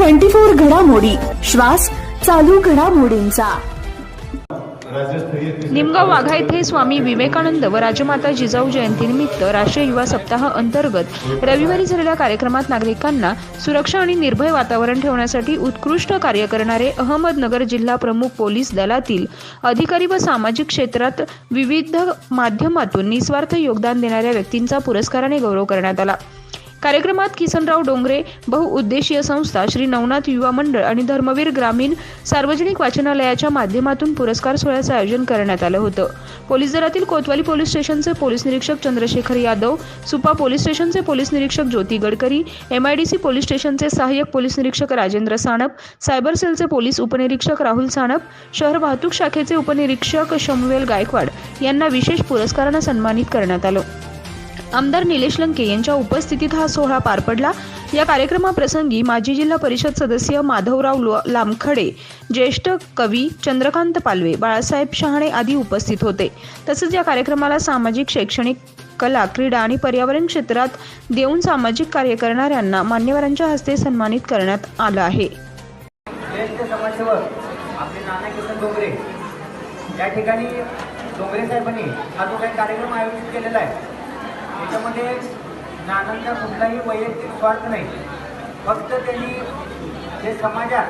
Twenty four घडामोडी. श्वास चालू घडामोडींचा. निमगाव वाघा येथे स्वामी विवेकानंद व राजमाता जिजाऊ जयंतीनिमित्त राष्ट्रीय युवा सप्ताह अंतर्गत रविवारी झालेल्या कार्यक्रमात नागरिकांना सुरक्षा आणि निर्भय वातावरण ठेवण्यासाठी उत्कृष्ट कार्य करणारे अहमदनगर जिल्हा प्रमुख पोलीस दलातील अधिकारी व सामाजिक क्षेत्रात विविध माध्यमातून निस्वार्थ योगदान देणाऱ्या व्यक्तींचा पुरस्काराने गौरव करण्यात आला. कार्यक्रमात किसनराव डोंगरे बहुउद्देशीय संस्था श्री नवनाथ युवा मंडळ आणि धर्मवीर ग्रामीण सार्वजनिक वाचनालयाच्या माध्यमातून पुरस्कार सोहळ्याचं आयोजन करण्यात आलं होतं. पोलीस दलातील कोतवाली पोलीस स्टेशनचे पोलीस निरीक्षक चंद्रशेखर यादव सुपा पोलीस स्टेशनचे पोलीस निरीक्षक ज्योती गडकरी एमआयडीसी पोलीस स्टेशनचे सहाय्यक पोलीस निरीक्षक राजेंद्र साणप सायबर सेलचे पोलीस उपनिरीक्षक राहुल साणप शहर वाहतूक शाखेचे उपनिरीक्षक शमवेल गायकवाड यांना विशेष पुरस्कारानं सन्मानित करण्यात आलं. आमदार निलेश लंके यांच्या उपस्थितीत हा सोहळा पार पडला. या कार्यक्रमाप्रसंगी माजी जिल्हा परिषद सदस्य माधवराव लामखडे ज्येष्ठ कवी चंद्रकांत पालवे बाळासाहेब शहाणे आदी उपस्थित होते. तसंच या कार्यक्रमाला सामाजिक शैक्षणिक कला क्रीडा आणि पर्यावरण क्षेत्रात देऊन सामाजिक कार्य करणाऱ्यांना मान्यवरांच्या हस्ते सन्मानित करण्यात आलं आहे. आपले नाना किसन डोंगरे. या ठिकाणी डोंगरे साहेबांनी हा जो काही कार्यक्रम आयोजित केलेला आहे त्याच्यामध्ये नानांचा कुठलाही वैयक्तिक स्वार्थ नाही. फक्त त्यांनी जे समाजात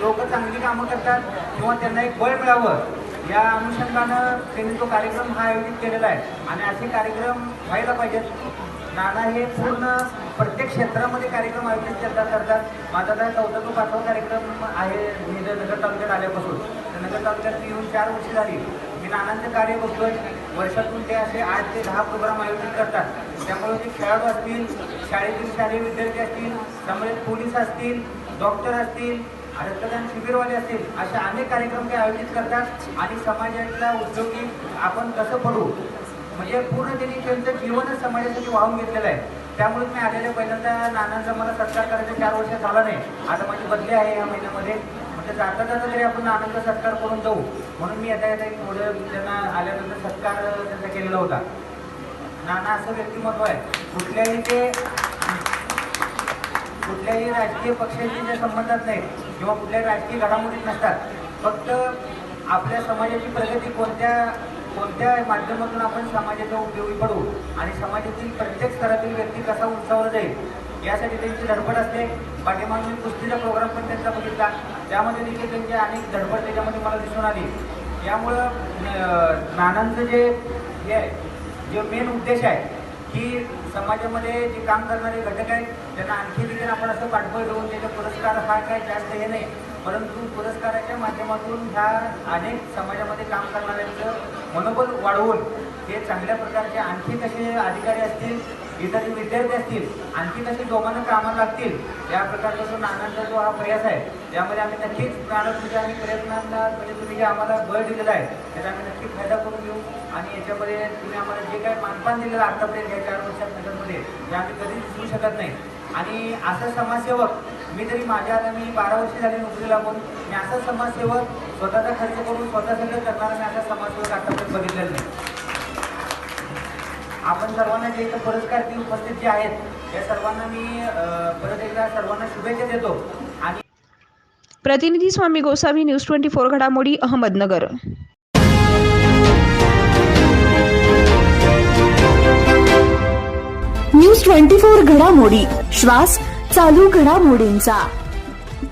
लोक चांगली कामं करतात किंवा त्यांना एक बळ मिळावं या अनुषंगानं त्यांनी तो कार्यक्रम हा आयोजित केलेला आहे. आणि असे कार्यक्रम व्हायला पाहिजेत. नाना हे पूर्ण प्रत्येक क्षेत्रामध्ये कार्यक्रम आयोजित करतात करतात. माझा तर चौथा तो पाचवा कार्यक्रम आहे मी जर नगर तालुक्यात आल्यापासून. तर नगर तालुक्यात मी येऊन चार वर्ष झाली. मी नानांचं कार्य बघतोय. वर्षातून ते असे आठ ते दहा प्रोग्राम आयोजित करतात. त्यामुळे ते खेळाडू असतील शाळेतील शालेय विद्यार्थी असतील त्यामुळे पोलीस असतील डॉक्टर असतील रक्तदान शिबिरवाले असतील असे अनेक कार्यक्रम ते आयोजित करतात आणि समाजातल्या उद्योगी आपण कसं पडू? म्हणजे पूर्ण त्यांनी त्यांचं जीवनच समाजासाठी वाहून घेतलेलं आहे. त्यामुळे मी आलेल्या पहिल्यांदा नानांचा मला सत्कार करायचा चार वर्ष झाला नाही. आता माझी बदली आहे या महिन्यामध्ये. तर जाता जाता तरी आपण आनंद सत्कार करून जाऊ. म्हणून मी आता येता एक थोडं त्यांना आल्यानंतर सत्कार त्यांचा केलेला होता. नाना असं व्यक्तिमत्व आहे. कुठल्याही ते कुठल्याही राजकीय पक्षाशी जे संबंधात नाही किंवा कुठल्याही राजकीय घडामोडीत नसतात. फक्त आपल्या समाजाची प्रगती कोणत्या कोणत्या माध्यमातून आपण समाजाच्या उपयोगी पडू आणि समाजातील प्रत्येक स्तरातील व्यक्ती कसा उंचावला जाईल यासाठी त्यांची धडपड असते. पाठीमागे कुस्तीचा प्रोग्राम पण त्यांचा बघितला. त्यामध्ये देखील त्यांची अनेक धडपड त्याच्यामध्ये मला दिसून आली. यामुळं अं, नानांचं जे हे आहे जे मेन उद्देश आहे की समाजामध्ये जे काम करणारे घटक आहेत त्यांना आणखी देखील आपण असं पाठबळ देऊन त्याचा पुरस्कार हा काय जास्त हे नाही. परंतु पुरस्काराच्या माध्यमातून ह्या अनेक समाजामध्ये काम करणाऱ्यांचं मनोबल वाढवून ते चांगल्या प्रकारचे आणखी कसे अधिकारी असतील इतर विद्यार्थी असतील आणखी कसे दोघांना कामाला लागतील या प्रकारचा जो नानांचा जो हा प्रयास आहे त्यामध्ये आम्ही नक्कीच नाना आणि आम्ही प्रयत्नांना म्हणजे तुम्ही जे आम्हाला बळ दिलेलं आहे त्याचा आम्ही नक्की फायदा करून घेऊ. आणि याच्यामध्ये तुम्ही आम्हाला जे काही मानपान दिलेलं आत्तापर्यंत या चार वर्षात नगरमध्ये ते आम्ही कधीच विसरू शकत नाही. आणि असं समाजसेवक मी तरी माझ्या आता मी बारा वर्षे झाली नोकरी लागून मी असा समाजसेवक स्वतःचा खर्च करून स्वतः सगळं करणारा मी असा समाजसेवक आतापर्यंत बघितलेला नाही. आपण सर्वांना जे इथं पुरस्कार ती उपस्थित जे आहेत या सर्वांना मी परत एकदा सर्वांना शुभेच्छा देतो. आणि प्रतिनिधी Swami Gosavi news twenty four घडामोडी अहमदनगर. न्यूज ट्वेंटी फोर घडामोडी श्वास चालू घडामोडींचा.